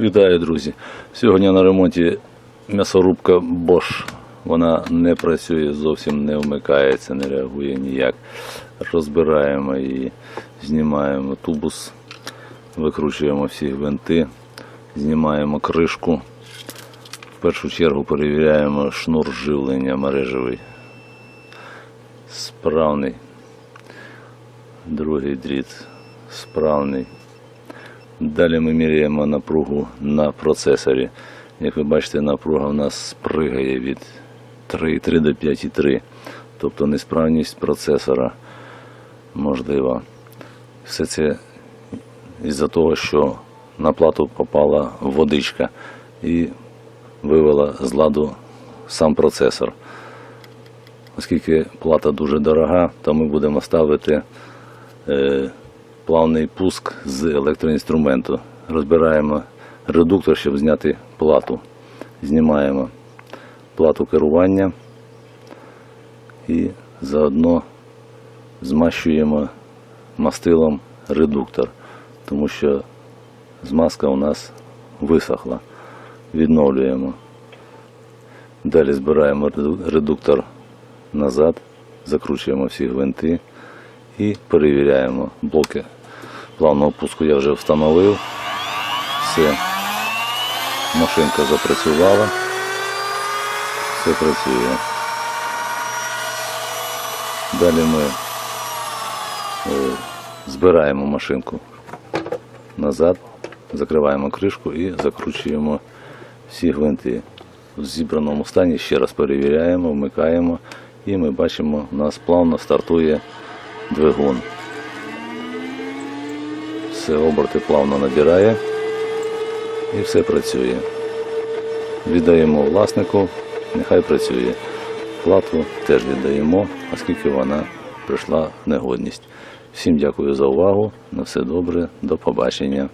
Вітаю, друзі! Сьогодні на ремонті м'ясорубка Bosch. Вона не працює, зовсім не вмикається, не реагує ніяк. Розбираємо її, знімаємо тубус, викручуємо всі гвинти, знімаємо кришку. В першу чергу перевіряємо шнур живлення мережевий. Справний. Другий дріт справний. Далі ми міряємо напругу на процесорі. Як ви бачите, напруга у нас спригає від 3,3 до 5,3. Тобто несправність процесора можлива. Все це із-за того, що на плату попала водичка і вивела з ладу сам процесор. Оскільки плата дуже дорога, то ми будемо ставити е, плавний пуск з електроінструменту. Розбираємо редуктор, щоб зняти плату. Знімаємо плату керування і заодно змащуємо мастилом редуктор, тому що змазка у нас висохла. Відновлюємо. Далі збираємо редуктор назад, закручуємо всі гвинти і перевіряємо блоки плавного пуску я вже встановив. Все. Машинка запрацювала. Все працює. Далі ми е, збираємо машинку назад, закриваємо кришку і закручуємо всі гвинти. В зібраному стані ще раз перевіряємо, вмикаємо і ми бачимо, у нас плавно стартує двигун. Все оберти плавно набирає і все працює. Віддаємо власнику, нехай працює. Плату теж віддаємо, оскільки вона прийшла в негодність. Всім дякую за увагу. На все добре, до побачення.